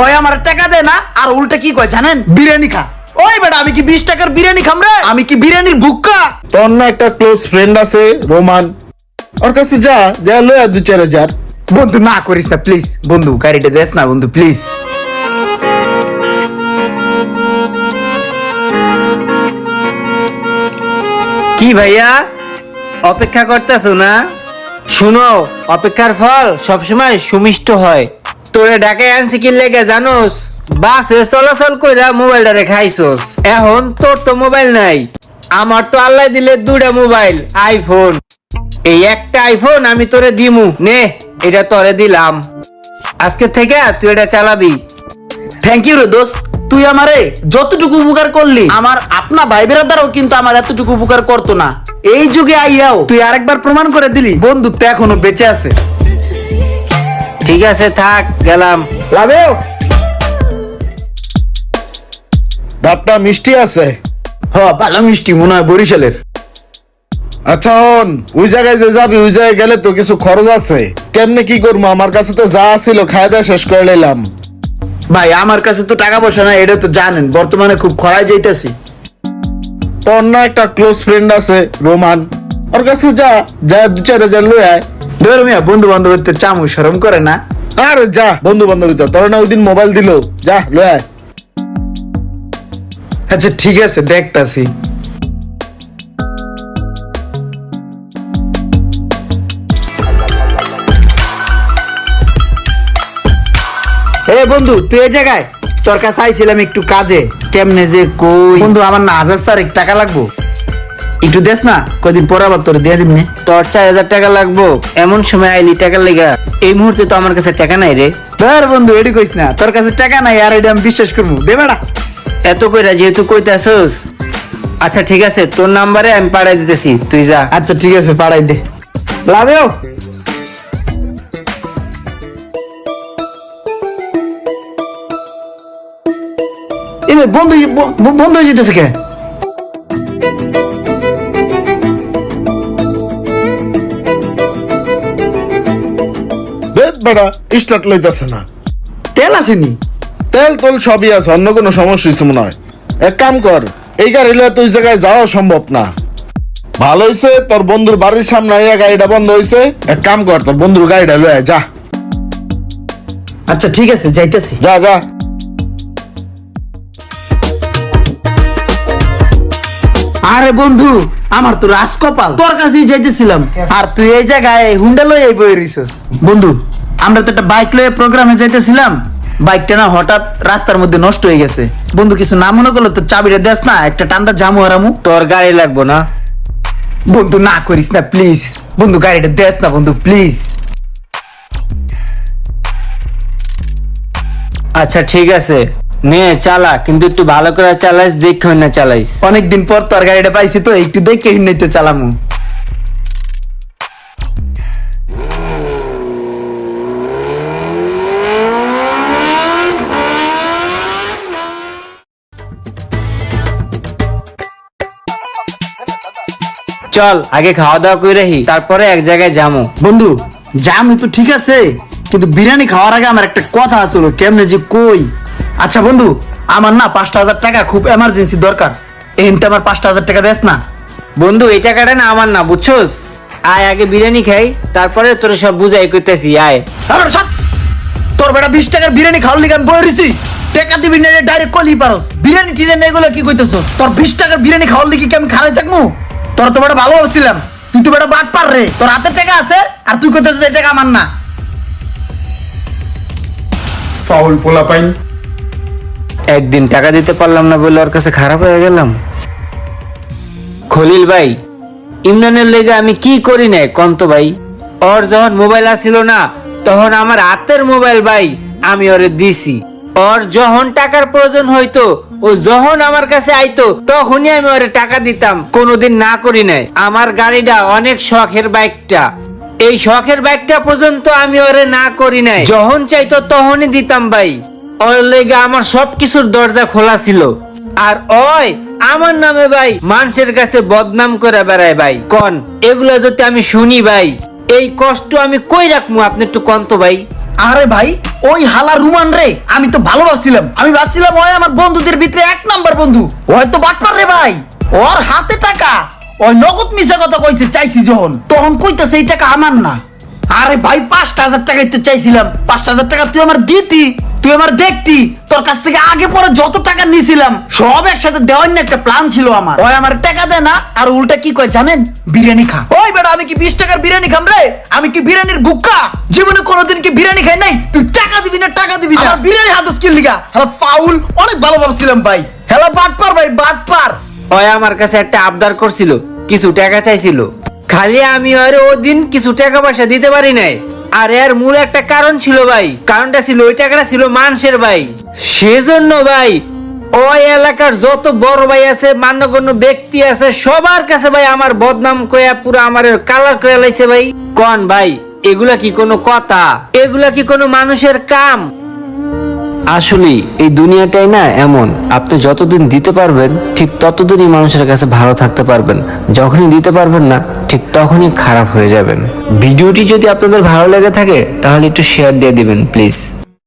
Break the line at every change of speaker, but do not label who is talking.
ওই আমার টাকা দেয় না আর উল্টা কি কয় জানেন? বিরিয়ানি খা। ওই বেটা আমি কি বিশ টাকার বিরিয়ানি খাম রে? আমি কি বিরিয়ানির ভুক্কা?
তোর না একটা ক্লোজ ফ্রেন্ড আছে রোমান। ওর কাছে যা যা লয়া দু চার হাজার।
বন্ধু না করিস না প্লিজ বন্ধু গাড়িটা দেস না বন্ধু প্লিজ
কি ভাইয়া? অপেক্ষা করতেছো না? শুনো অপেক্ষার ফল সবসময় সুমিষ্ট হয়। তোরে ডাকে আনছি কি লেগে জানোস? বাসে চলাচল কইরা মোবাইলটা খাইছোস। এখন তোর তো মোবাইল নাই। আমার তো আল্লাহ দিলে দুটা মোবাইল, আইফোন। এই একটা আইফোন আমি তোরে দিমু। নে, এটা তোরে দিলাম। আজকে থেকে তুই এটা চালাবি।
থ্যাংক ইউ রে দোস্ত। তুই আমারে যতটুকু উপকার করলি, আমার আপনা ভাই বেরাদারও কিন্তু আমার এতটুকু উপকার করতো না। এই যুগে আইয়াও, তুই আরেকবার প্রমাণ করে দিলি, বন্ধুত্ব এখনও বেঁচে আছে।
ঠিক আছে থাক গেলাম।
লাভেও
ডাবটা মিষ্টি আছে?
হ ভালো মিষ্টি মনে হয় বরিশালের।
আচ্ছা হন ওই জায়গায় যে যাবি ওই জায়গায় গেলে তো কিছু খরচ আছে। কেমনে কি করব? আমার কাছে তো যা ছিল খাওয়া দাওয়া শেষ করে নিলাম।
ভাই আমার কাছে তো টাকা পয়সা নাই এটা তো জানেন বর্তমানে খুব খরায় যাইতেছি।
তোর না একটা ক্লোজ ফ্রেন্ড আছে রোমান। ওর কাছে যা যা দু চার হাজার লয়ে আয়।
ধর মিয়া বন্ধু বান্ধবের চামু সরম করে না।
আরে যা বন্ধু বান্ধবী তো তোর না ওই দিন মোবাইল দিল। যা লয়ে
আচ্ছা ঠিক আছে দেখতাছি। এ বন্ধু তুই এই জায়গায়? তোর কাছে আইছিলাম একটু কাজে। কেমনে যে কই? বন্ধু আমার না হাজার স্যার টাকা লাগবো। একটু দেস না কদিন পরে আবার তোর দিয়ে দিবনি
তোর চার হাজার টাকা লাগবো এমন সময় আইলি টাকা লেগা। এই মুহূর্তে তো আমার কাছে টাকা নাই রে।
ধর বন্ধু এডি কইস না। তোর কাছে টাকা নাই আর এটা আমি বিশ্বাস করব। দে বেড়া।
এত কইরা যেহেতু কইতাছস। আচ্ছা ঠিক আছে তোর নাম্বারে আমি পাঠাই দিতেছি তুই যা।
আচ্ছা ঠিক আছে পাড়াই দে। লাভেও বন্ধু বন্ধ হয়ে যেতেছে কে?
দেখ স্টার্ট লইতাছে না।
তেল আসেনি
তেল তোল সবই আছে অন্য কোনো সমস্যা হয়েছে মনে হয়। এক কাম কর এই গাড়ি লয়ে তুই জায়গায় যাওয়া সম্ভব না। ভালো হয়েছে তোর বন্ধুর বাড়ির সামনে আইয়া গাড়িটা বন্ধ হয়েছে এক কাম কর তোর বন্ধুর গাড়িটা লয়ে যা।
আচ্ছা ঠিক আছে যাইতেছি।
যা যা।
আরে বন্ধু আমার তো রাজকপাল তোর কাছেই যাইতেছিলাম। আর তুই এই জায়গায় হুন্ডা লই এই বই রইছস। বন্ধু আমরা তো একটা বাইক লয়ে প্রোগ্রামে যাইতেছিলাম। বাইকটা না হঠাৎ রাস্তার মধ্যে নষ্ট হয়ে গেছে। বন্ধু কিছু না মনে করল তো চাবিটা দেস না একটা টান্দা জামু হারামু
তোর গাড়ি লাগবো না।
বন্ধু না করিস না প্লিজ বন্ধু গাড়িটা দেস না বন্ধু প্লিজ
আচ্ছা ঠিক আছে। নে চালা কিন্তু একটু ভালো করে চালাইস দেখে না চালাইস।
অনেকদিন পর তোর গাড়িটা পাইছি তো একটু দেখে হিন্নাইতে চালামু।
চল আগে খাওয়া দাওয়া করে রাখি তারপরে এক জায়গায় যামো।
বন্ধু জাম তো ঠিক আছে কিন্তু বিরিয়ানি খাওয়ার আগে আমার একটা কথা আসলো কেমনে যে কই? আচ্ছা বন্ধু আমার না পাঁচটা হাজার টাকা খুব এমার্জেন্সি দরকার। এনটা আমার পাঁচটা হাজার টাকা দেস না।
বন্ধু এই টাকাটা না আমার না বুঝছস? আয় আগে বিরিয়ানি খাই তারপরে তোর সব বুঝাই করতেছি আয়।
আবার সব! তোর বেটা বিশ টাকার বিরিয়ানি খাওয়ার লিগে আমি রইছি। টাকা দিবি না ডাইরেক্ট কলি পারস। বিরিয়ানি টিরিয়ানি এগুলো কি কইতেছস? তোর বিশ টাকার বিরিয়ানি খাওয়ার লিগে কি আমি খারাই থাকব তোর তো বেটা ভালো ভাবছিলাম। তুই তো বেটা বাট পার রে। তোর হাতে টাকা আছে আর তুই কইতেছিস এই টাকা আমার না। ফাউল পোলা পাইন
একদিন টাকা দিতে পারলাম না বলে ওর কাছে খারাপ হয়ে গেলাম। খলিল ভাই ইমরানের লেগে আমি কি করি নাই কন্ত ভাই? ওর যখন মোবাইল আসিল না তখন আমার হাতের মোবাইল ভাই আমি ওরে দিছি। ওর যখন টাকার প্রয়োজন হইতো ও যখন আমার কাছে আইতো, তখনই আমি ওরে টাকা দিতাম। কোনোদিন না করি নাই। আমার গাড়িটা অনেক শখের বাইকটা। এই শখের বাইকটা পর্যন্ত আমি ওরে না করি নাই। যখন চাইতো তখনই দিতাম ভাই। ওর আমার সবকিছুর দরজা খোলা ছিল। আর ওই আমার নামে ভাই মানুষের কাছে বদনাম করে বেড়ায় ভাই। কন, এগুলো যদি আমি শুনি ভাই, এই কষ্ট আমি কই রাখব আপনি একটু কন্ত ভাই।
আরে ভাই, ওই হালা রুমান রে, আমি তো ভালোবাসছিলাম। আমি ভাবছিলাম ওই আমার বন্ধুদের ভিতরে এক নাম্বার বন্ধু। ওই তো বাটপার রে ভাই, ওর হাতে টাকা, ওই নগদ মিশা কথা কইছে চাইছি যখন। তখন কইতা সেই টাকা আমার না। আরে ভাই, পাঁচটা হাজার টাকাই তো চাইছিলাম। পাঁচটা হাজার টাকা তুই আমার দিতি। তুই আমার দেখতি তোর কাছ থেকে আগে পরে যত টাকা নিছিলাম সব একসাথে দেওয়ার না একটা প্ল্যান ছিল আমার। ওই আমার টাকা দেয় না আর উল্টা কি কয় জানেন? বিরিয়ানি খা। ওই বেটা আমি কি বিশ টাকার বিরিয়ানি খাম রে? আমি কি বিরিয়ানির বুক্কা জীবনে কোনোদিন কি বিরিয়ানি খাই নাই? তুই টাকা দিবি না টাকা দিবি না। আমার বিরিয়ানি হাত স্কিল লিগা। হ্যালো ফাউল অনেক ভালো ভাবছিলাম ভাই। হ্যালো বাটপার ভাই বাটপার।
ওই আমার কাছে একটা আবদার করছিল কিছু টাকা চাইছিল। খালি আমি ওর ওদিন কিছু টাকা পয়সা দিতে পারি নাই। আর এর মূল একটা কারণ ছিল ভাই। কারণটা ছিল, ওই টাকাটা ছিল মানুষের ভাই। সেজন্য ভাই, ওই এলাকার যত বড় ভাই আছে, মান্যগণ্য ব্যক্তি আছে, সবার কাছে ভাই আমার বদনাম কয়া পুরো আমার কালার করে লাইছে ভাই। কন ভাই, এগুলা কি কোনো কথা? এগুলা কি কোনো মানুষের কাম? আসলেই এই দুনিয়াটাই না এমন। আপনি যতদিন দিতে পারবেন, ঠিক ততদিনই মানুষের কাছে ভালো থাকতে পারবেন। যখনই দিতে পারবেন না, ঠিক তখনই খারাপ হয়ে যাবেন। ভিডিওটি যদি আপনাদের ভালো লেগে থাকে, তাহলে একটু শেয়ার দিয়ে দিবেন প্লিজ